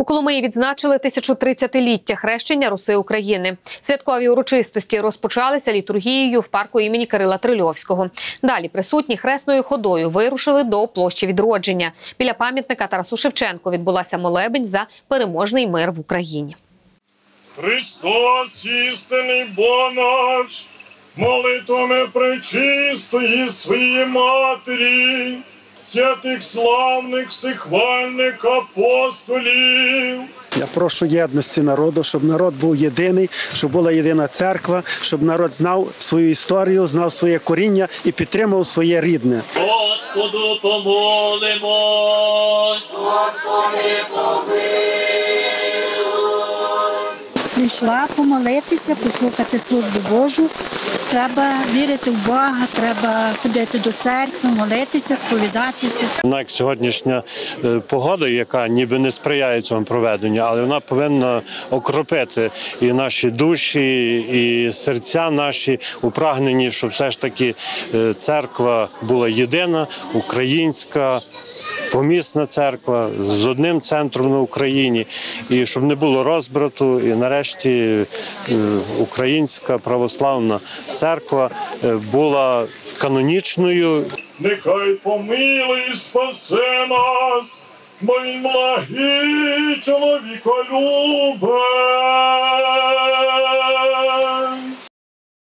У Коломиї відзначили 1030-ліття хрещення Руси України. Святкові урочистості розпочалися літургією в парку імені Кирила Трильовського. Далі присутні хресною ходою вирушили до площі відродження. Біля пам'ятника Тарасу Шевченку відбулася молебень за переможний мир в Україні. Христос, істинний Бог наш, молитвами пречистої своєї матері, святих славних, всехвальних апостолів. Я прошу єдності народу, щоб народ був єдиний, щоб була єдина церква, щоб народ знав свою історію, знав своє коріння і підтримав своє рідне. Господу помолимось. Прийшла помолитися, послухати службу Божу. Треба вірити в Бога, треба ходити до церкви, молитися, сповідатися. Вона як сьогоднішня е, погода, яка ніби не сприяє цьому проведенню, але вона повинна окропити і наші душі, і серця наші у прагненні, щоб все ж таки е, церква була єдина, українська. Помісна церква з одним центром на Україні, і щоб не було розбрату, і нарешті е, українська православна церква е, була канонічною Нехай помилує спасе нас, бо він благий чоловіколюбець.